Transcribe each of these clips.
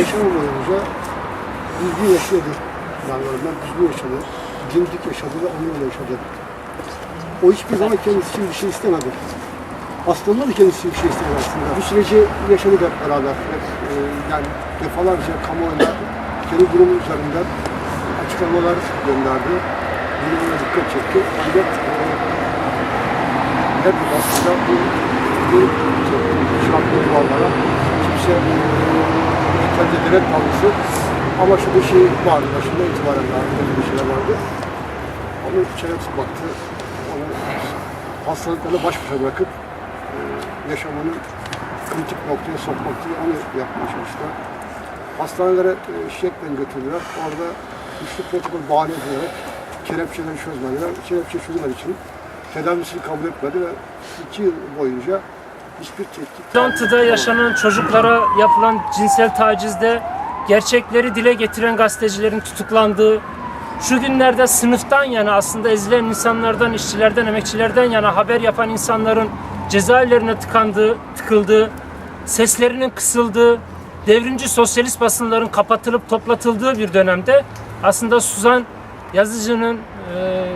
yaşam boyunca düzgün. Yani ben düzgün yaşadı. Dimdik yaşadı ve onurla yaşadı. O hiçbir zaman kendisi için bir şey istemedi. Aslında da kendisi için bir şey istemedi aslında. Bu süreci yaşadık hep beraber. E, yani defalarca kamuoyuna kendi durumu üzerinden açıklamalar gönderdi. Durumuna dikkat çekti. Ancak e, hep aslında bu bu şartlı duvarlara kimse kendi direkt kalması ama şu bir şey vardı başında itibaren daha bir şeyler vardı. Onu çaresiz baktı. Onu hastalıklarla baş başa bırakıp e, yaşamını kritik noktaya sokmak diye onu yapmaya çalıştılar. Hastanelere e, şiddetle götürdüler. Orada güçlü protokol bahane edilerek kelepçeleri çözmediler. Kelepçe çözmeler için tedavisini kabul etmedi ve iki yıl boyunca hiçbir tetkik Toplantıda yaşanan çocuklara yapılan cinsel tacizde gerçekleri dile getiren gazetecilerin tutuklandığı, şu günlerde sınıftan yana aslında ezilen insanlardan, işçilerden, emekçilerden yana haber yapan insanların cezaevlerine tıkandığı, tıkıldığı, seslerinin kısıldığı, devrimci sosyalist basınların kapatılıp toplatıldığı bir dönemde aslında Suzan Yazıcı'nın, e,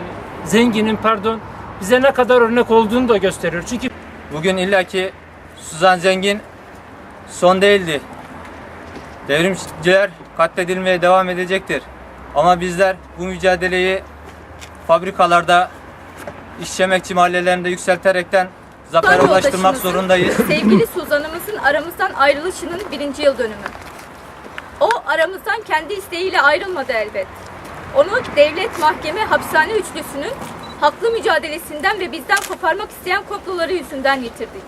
Zengin'in pardon bize ne kadar örnek olduğunu da gösteriyor. Çünkü Bugün illaki Suzan Zengin son değildi. Devrimciler katledilmeye devam edecektir. Ama bizler bu mücadeleyi fabrikalarda, işçi emekçi mahallelerinde yükselterekten zafere ulaştırmak zorundayız. Sevgili Suzan'ımızın aramızdan ayrılışının birinci yıl dönümü. O aramızdan kendi isteğiyle ayrılmadı elbet. Onu devlet, mahkeme, hapishane üçlüsünün haklı mücadelesinden ve bizden koparmak isteyen komploları yüzünden yitirdik.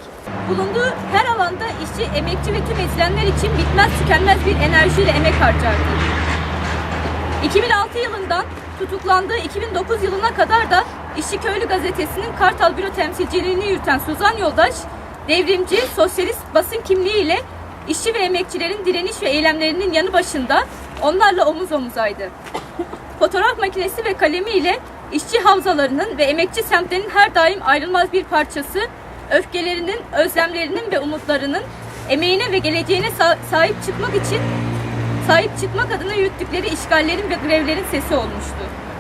Bulunduğu her alanda işçi, emekçi ve tüm ezilenler için bitmez tükenmez bir enerjiyle emek harcardı. 2006 yılından tutuklandığı 2009 yılına kadar da İşçi Köylü gazetesinin Kartal Büro temsilciliğini yürüten Suzan Yoldaş, devrimci, sosyalist basın kimliğiyle işçi ve emekçilerin direniş ve eylemlerinin yanı başında onlarla omuz omuzaydı. Fotoğraf makinesi ve kalemiyle işçi havzalarının ve emekçi semtlerinin her daim ayrılmaz bir parçası, öfkelerinin, özlemlerinin ve umutlarının emeğine ve geleceğine sa- sahip çıkmak için sahip çıkmak adına yürüttükleri işgallerin ve grevlerin sesi olmuştu.